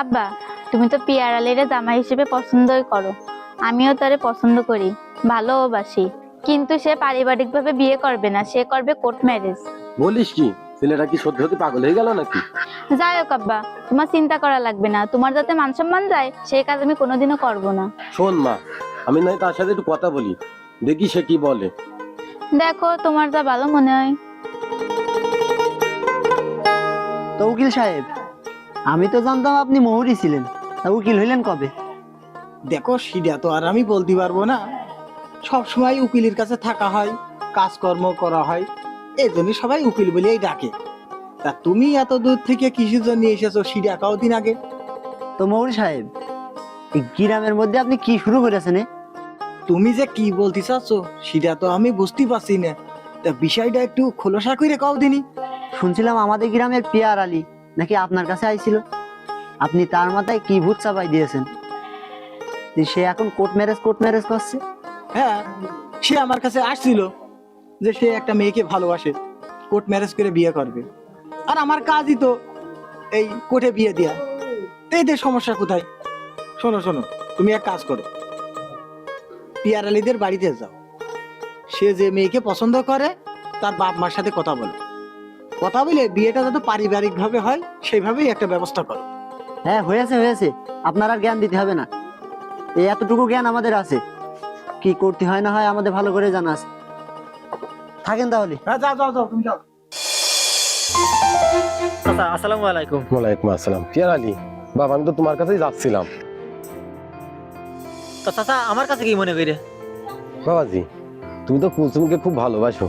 আব্বা তুমি তো পিয়ার আলীরে জামাই হিসেবে পছন্দই করো। আমিও তারে পছন্দ করি ভালোবাসি কিন্তু সে পারিবারিকভাবে বিয়ে করবে না সে করবে কোর্ট ম্যারেজ। বলিস কি ছেলেটা কি সত্যি সত্যি পাগল হয়ে গেল নাকি? যাই হোক আব্বা তোমার চিন্তা করা লাগবে না। তোমার যাতে মান সম্মান যায় সেই কাজ আমি কোনোদিনও করব না। শোন মা আমি নাই তার সাথে একটু কথা বলি। দেখি সে কি বলে। দেখো তোমার যা ভালো মনে হয়। তো উকিল সাহেব আমি তো জানতাম আপনি মহুরি ছিলেন। তা উকিল হইলেন কবে? দেখো সেটা তো আর আমি বলতে পারব না। সব সময় উকিলের কাছে থাকা হয় কাজকর্ম করা হয়। এই জন্য সবাই উকিল বলেই ডাকে। তা তুমি এত দূর থেকে কিসের জন্য এসেছ সেটা কদিন আগে? তো মহুরি সাহেব এই গ্রামের মধ্যে আপনি কি শুরু করেছেন তুমি যে কি বলতে চাচ্ছ সেটা তো আমি বুঝতে পারছি না। তা বিষয়টা একটু খোলসা করে কও দিনি। শুনছিলাম আমাদের গ্রামের পিয়ার আলী নাকি আপনার কাছে আইছিল? আপনি তার মাথায় কি ভূত চাপাই দিয়েছেন? সে এখন কোর্ট ম্যারেজ কোর্ট ম্যারেজ করছে? হ্যাঁ সে আমার কাছে আসছিল যে সে একটা মেয়েকে ভালোবাসে, কোর্ট ম্যারেজ করে বিয়ে করবে। আর আমার কাজই তো এই কোর্টে বিয়ে দেয়া। তো এদের সমস্যা কোথায়? শোনো শোনো, তুমি এক কাজ করো। পিয়ার আলীদের বাড়িতে যাও। সে যে মেয়েকে পছন্দ করে, তার বাপ মার সাথে কথা বলো। কথা বলে বিয়েটা যাতে পারিবারিক ভাবে হয় সেইভাবেই একটা ব্যবস্থা করো। হ্যাঁ হয়েছে হয়েছে। আপনার আর জ্ঞান দিতে হবে না। এই এতটুকু জ্ঞান আমাদের আছে। কি করতে হয় না হয় আমাদের ভালো করে জানা আছে। থাকেন তাহলে। হ্যাঁ যাও যাও যাও তুমি যাও। চাচা আসসালামু আলাইকুম। ওয়ালাইকুম আসসালাম। পিয়ার আলী বাবা আমি তো তোমার কাছেই যাচ্ছিলাম। তো চাচা আমার কাছে কি মনে করে বাবাজি তুমি তো কুলসুমকে খুব ভালোবাসো।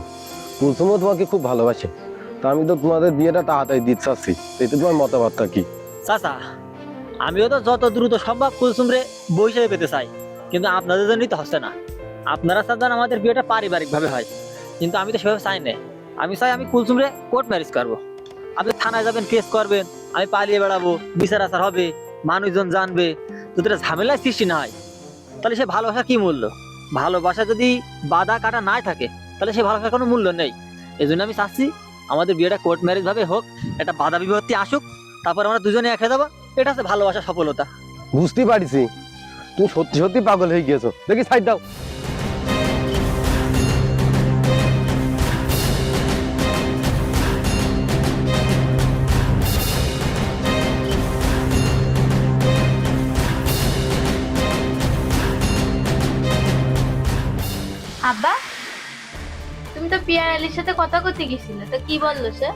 কুলসুমও তোমাকে খুব ভালোবাসে। তা আমি তো তোমাদের বিয়েটা তাড়াতাড়ি দিতে চাচ্ছি। এতে তোমার মতামতটা কি? চাচা, আমিও তো যত দ্রুত সম্ভব কুলসুম রে বই পেতে চাই, কিন্তু আপনাদের জন্যই তো হচ্ছে না। আপনারা চান আমাদের বিয়েটা পারিবারিক ভাবে হয়, কিন্তু আমি তো সেভাবে চাই না। আমি চাই আমি কুলসুম রে কোর্ট ম্যারেজ করব। আপনি থানায় যাবেন, কেস করবেন, আমি পালিয়ে বেড়াবো, বিচার আচার হবে, মানুষজন জানবে যদি ঝামেলায় সৃষ্টি না হয়। তাহলে সে ভালোবাসা কি মূল্য? ভালোবাসা যদি বাধা কাটা নাই থাকে, তাহলে সে ভালোবাসার কোনো মূল্য নেই। এই জন্য আমি চাচ্ছি আমাদের বিয়েটা কোর্ট ম্যারেজ ভাবে হোক একটা বাধা বিভক্তি আসুক তারপর আমরা দুজনে এক যাব। এটা হচ্ছে ভালোবাসা সফলতা। বুঝতে পারছি। তুমি সত্যি সত্যি পাগল হয়ে গিয়েছো। দেখি সাইড দাও। আব্বা তো পিয়ার আলীর সাথে কথা করতে গেছিলে তো কি বলল সে?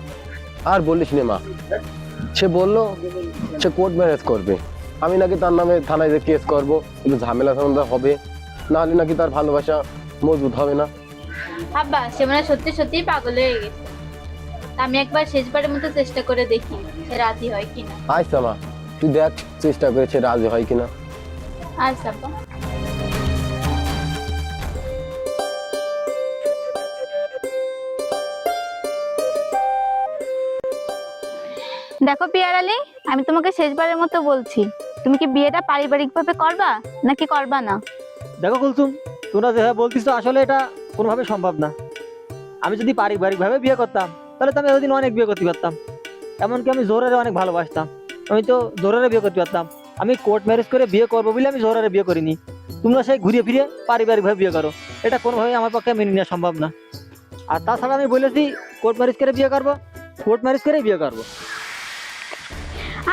আর বলিস নে মা সে বলল সে কোর্ট ম্যারেজ করবে। আমি নাকি তার নামে থানায় যে কেস করব একটু ঝামেলা ঝামেলা হবে না হলে নাকি তার ভালোবাসা মজবুত হবে না। আব্বা সে মানে সত্যি সত্যি পাগল হয়ে গেছে। আমি একবার শেষবারের মতো চেষ্টা করে দেখি সে রাজি হয় কিনা। আচ্ছা মা তুই দেখ চেষ্টা করে সে রাজি হয় কিনা। আচ্ছা আব্বা। দেখো পিয়ার আলী আমি তোমাকে শেষবারের মতো বলছি, তুমি কি বিয়েটা পারিবারিকভাবে করবা, নাকি করবা না? দেখো কুলসুম, তোমরা যেভাবে বলতিস আসলে এটা কোনোভাবে সম্ভব না। আমি যদি পারিবারিক ভাবে বিয়ে করতাম, তাহলে তো আমি এতদিন অনেক বিয়ে করতে পারতাম। এমনকি আমি জোরারে অনেক ভালোবাসতাম। আমি তো জোরারে বিয়ে করতে পারতাম। আমি কোর্ট ম্যারেজ করে বিয়ে করব বলে আমি জোরারে বিয়ে করিনি। তোমরা সেই ঘুরিয়ে ফিরে পারিবারিক ভাবে বিয়ে করো। এটা কোনোভাবে আমার পক্ষে মেনে নেওয়া সম্ভব না। আর তাছাড়া আমি বলেছি, কোর্ট ম্যারেজ করে বিয়ে করব, কোর্ট ম্যারেজ করেই বিয়ে করব।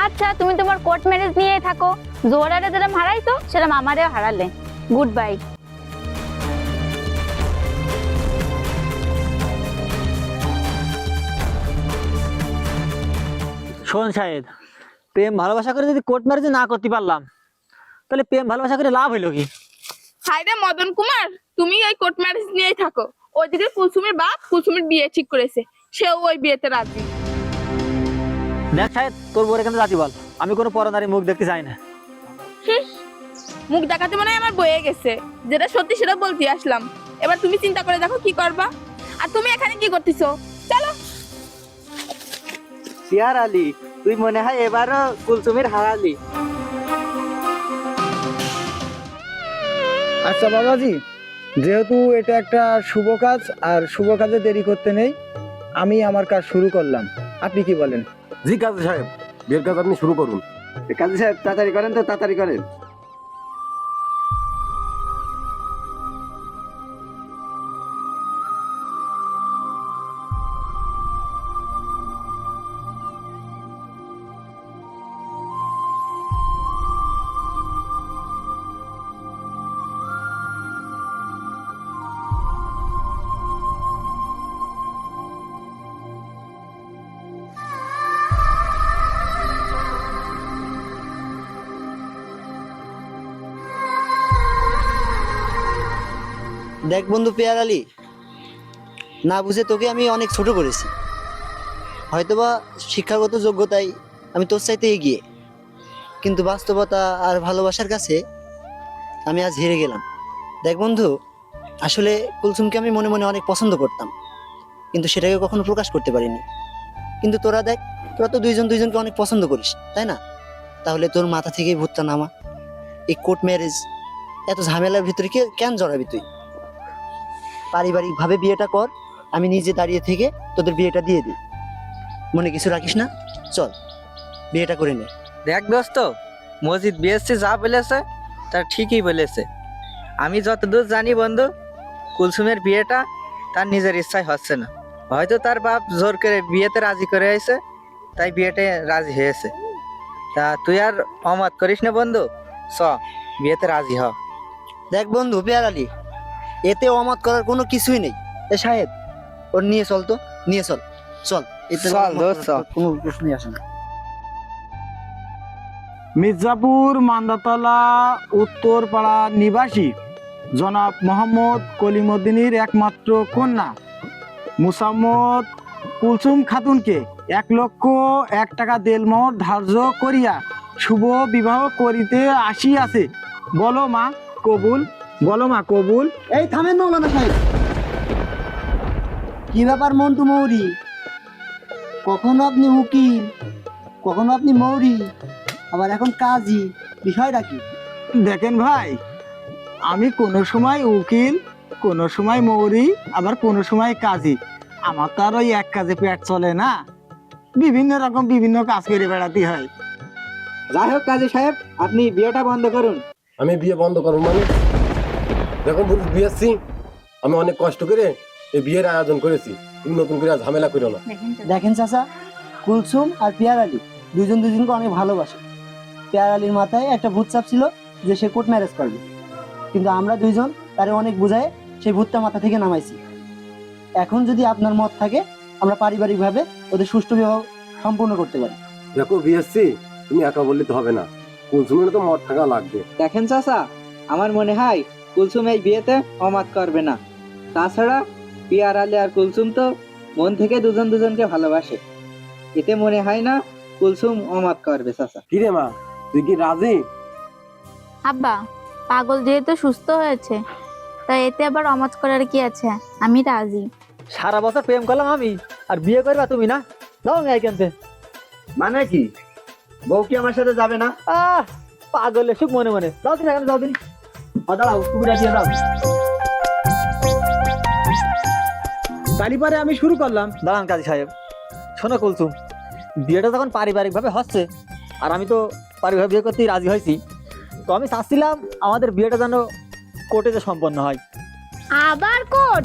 আচ্ছা তুমি তোমার কোর্ট ম্যারেজ নিয়েই থাকো। জোরারে যেটা হারাইছো সেটা মামারেও হারালে। গুড বাই শোন সাহেব প্রেম ভালোবাসা করে যদি কোর্ট ম্যারেজ না করতে পারলাম তাহলে প্রেম ভালোবাসা করে লাভ হইল কি? হাই রে মদন কুমার তুমি ওই কোর্ট ম্যারেজ নিয়েই থাকো। ওইদিকে কুলসুমের বাপ কুলসুমের বিয়ে ঠিক করেছে। সেও ওই বিয়েতে রাজি। দেখ সাহেব তোর বউর এখানে জাতি বল। আমি কোনো পরনারী মুখ দেখতে চাই না। মুখ দেখাতে মনে হয় আমার বয়ে গেছে। যেটা সত্যি সেটা বলতে আসলাম। এবার তুমি চিন্তা করে দেখো কি করবা। আর তুমি এখানে কি করতেছো? চলো। পিয়ার আলী তুই মনে হয় এবারও কুলসুমের হারালি। আচ্ছা বাবাজি যেহেতু এটা একটা শুভ কাজ আর শুভ কাজে দেরি করতে নেই আমি আমার কাজ শুরু করলাম। আপনি কি বলেন? জি কাজী সাহেব বিয়ের কাজ আপনি শুরু করুন। কাজী সাহেব, তাড়াতাড়ি করেন তো, তাড়াতাড়ি করেন। দেখ বন্ধু পেয়ার আলী, না বুঝে তোকে আমি অনেক ছোট করেছি। হয়তোবা শিক্ষাগত যোগ্যতায় আমি তোর চাইতে এগিয়ে। কিন্তু বাস্তবতা আর ভালোবাসার কাছে আমি আজ হেরে গেলাম। দেখ বন্ধু, আসলে কুলসুমকে আমি মনে মনে অনেক পছন্দ করতাম, কিন্তু সেটাকে কখনো প্রকাশ করতে পারিনি। কিন্তু তোরা দেখ, তোরা তো দুইজন দুইজনকে অনেক পছন্দ করিস, তাই না? তাহলে তোর মাথা থেকেই ভূতটা নামা। এই কোর্ট ম্যারেজ, এত ঝামেলার ভিতরে কে কেন জড়াবি তুই? পারিবারিকভাবে বিয়েটা কর আমি নিজে দাঁড়িয়ে থেকে তোদের বিয়েটা দিয়ে দিই। মনে কিছু রাখিস না? চল বিয়েটা করে নে। দেখ দোস্ত মসজিদ বিএসসি যা বলেছে তা ঠিকই বলেছে। আমি যতদূর জানি বন্ধু কুলসুমের বিয়েটা তার নিজের ইচ্ছায় হচ্ছে না। হয়তো তার বাপ জোর করে বিয়েতে রাজি করে হয়েছে তাই বিয়েতে রাজি হয়েছে। তা তুই আর অমত করিস না বন্ধু চ বিয়েতে রাজি হ। দেখ বন্ধু পেয়ার আলী এতে অমত করার কোনো কিছুই নেই। এ সাহেব ওর নিয়ে চল তো নিয়ে চল। চল এতে চল, দোস্ত, কোনো প্রশ্নই আসে না। মির্জাপুর মান্দাতলা উত্তরপাড়া নিবাসী জনাব মোহাম্মদ কলিমুদ্দিনের একমাত্র কন্যা মুসাম্মদ কুলসুম খাতুনকে এক লক্ষ এক টাকা দেলমোহর ধার্য করিয়া শুভ বিবাহ করিতে আসিয়াছে। বলো মা কবুল। বলো মা কবুল। এই থামেন মৌলানা সাহেব। কি ব্যাপার মন্টু মৌরি? কখনো আপনি উকিল কখনো আপনি মৌরি আবার এখন কাজী বিষয়টা কি? দেখেন ভাই আমি কোনো সময় উকিল কোনো সময় মৌরি আবার কোনো সময় কাজী। আমার তো আর ওই এক কাজে পেট চলে না। বিভিন্ন রকম বিভিন্ন কাজ করে বেড়াতে হয়। যাই হোক কাজী সাহেব আপনি বিয়েটা বন্ধ করুন। আমি বিয়ে বন্ধ করব মানে? যখন বলি বিয়েছি আমি অনেক কষ্ট করে এই বিয়ের আয়োজন করেছি। তুমি নতুন করে ঝামেলা করো না। দেখেন চাচা। কুলসুম আর পিয়ার আলী দুজন দুজনকে অনেক ভালোবাসে। পিয়ার আলীর মাথায় একটা ভূত চাপ ছিল যে সে কোর্ট ম্যারেজ করবে। কিন্তু আমরা দুইজন তারে অনেক বুঝায় সেই ভূতটা মাথা থেকে নামাইছি। এখন যদি আপনার মত থাকে আমরা পারিবারিকভাবে ওদের সুষ্ঠু বিবাহ সম্পূর্ণ করতে পারি। দেখো বিএসসি তুমি একা বললে তো হবে না। কুলসুমের তো মত থাকা লাগবে। দেখেন চাচা আমার মনে হয় কুলসুম এই বিয়েতে অমাত করবে না। তাছাড়া পিয়ার আলী আর কুলসুম তো মন থেকে দুজন দুজনকে ভালোবাসে। এতে মনে হয় না কুলসুম অমাত করবে চাচা। কি রে মা তুই কি রাজি? আব্বা পাগল যেহেতু সুস্থ হয়েছে তা এতে আবার অমত করার কি আছে? আমি রাজি। সারা বছর প্রেম করলাম আমি আর বিয়ে করবা তুমি না? দাও আমি কেনতে মানে কি? বউ কি আমার সাথে যাবে না? আহ পাগলে সুখ মনে মনে। যাও তুমি এখানে যাও তুমি। দাঁড়াও দাও তালিপারে আমি শুরু করলাম। দাঁড়ান কাজী সাহেব শোনো কুলসুম বিয়েটা যখন পারিবারিকভাবে হচ্ছে আর আমি তো পারিবারিক বিয়ে করতেই রাজি হয়েছি তো আমি চাচ্ছিলাম আমাদের বিয়েটা যেন কোর্টে যে সম্পন্ন হয়। আবার কোট